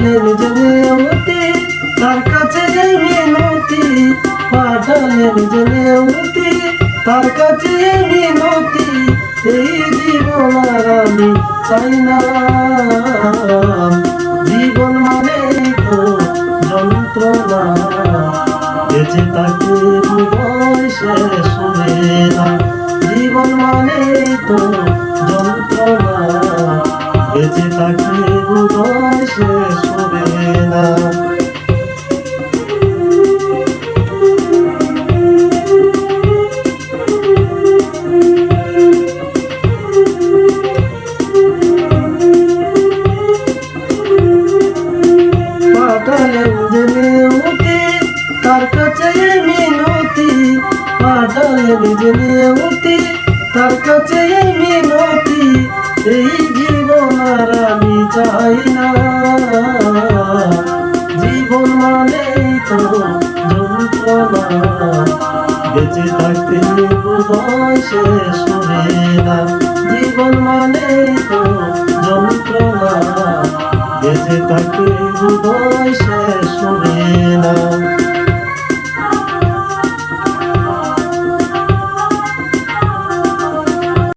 পাঠালেন জেনে অতি তার কাছে মিনতি পাঠালেন জেনে অতি তার কাছে মিনতি এই জীবন আর আমি চাই না। জীবন মানে তো যন্ত্রণা। বেঁচে হৃদয় শেষ হবে না জীবন মানে তো বেঁচে থাকতে হৃদয় শেষ হবে না। পাঠালেন জেনে উঠি তার কাছে মিনতি। তার কাছে মিনতি। এই চাই না। জীবন মানে তো যন্ত্রণা। বেঁচে থাকতে বোধয় শেষ হবে না। জীবন মানে তো যন্ত্রণা। বেঁচে থাকতে হৃদয় শেষ হবে